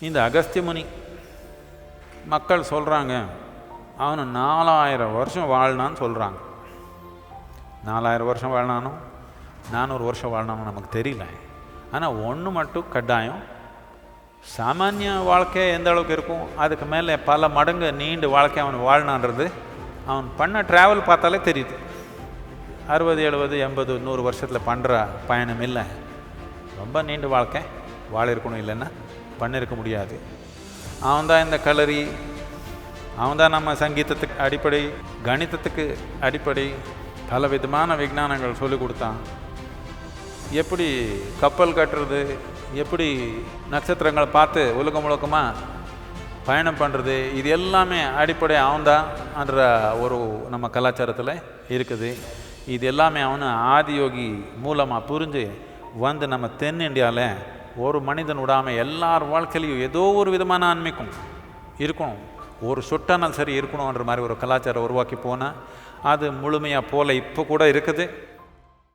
இந்த அகஸ்தியமுனி மக்கள் சொல்கிறாங்க அவனு நாலாயிரம் வருஷம் வாழ்னான்னு சொல்கிறாங்க நாலாயிரம் வருஷம் வாழ்னானோ? நானூறு வருஷம் வாழ்னானோ நமக்கு தெரியல. ஆனால் ஒன்று மட்டும் கட்டாயம் சாமானிய வாழ்க்கை எந்த அளவுக்கு இருக்கும்? அதுக்கு மேலே பல மடங்கு நீண்டு வாழ்க்கை அவன் வாழ்னான்றது அவன் பண்ண ட்ராவல் பார்த்தாலே தெரியுது. அறுபது எழுபது எண்பது நூறு வருஷத்தில் பண்ணுற பயணம் இல்லை. ரொம்ப நீண்ட வாழ்க்கை வாழிருக்கணும் இல்லைன்னா. பண்ணியிருக்க முடியாது. அவன் தான் இந்த கலரி அவன் தான் நம்ம சங்கீதத்துக்கு அடிப்படை கணிதத்துக்கு அடிப்படை பல விதமான விஞ்ஞானங்கள் சொல்லிக் கொடுத்தான். எப்படி கப்பல் கட்டுறது எப்படி நட்சத்திரங்களை பார்த்து உலகம் முழுக்கமாக பயணம் பண்ணுறது இது எல்லாமே அடிப்படை அவன்தான்ற ஒரு நம்ம கலாச்சாரத்தில் இருக்குது. இது எல்லாமே அவனு ஆதியோகி மூலமாக புரிஞ்சு வந்து நம்ம தென்னிந்தியாவில் ஒரு மனிதன் விடாமல் எல்லார் வாழ்க்கையிலையும் ஏதோ ஒரு விதமான ஆன்மீகம் இருக்கணும். ஒரு சொட்டானால் சரி இருக்கணுன்ற மாதிரி ஒரு கலாச்சாரம் உருவாக்கி போனால் அது முழுமையாக போல இப்போ கூட இருக்குது.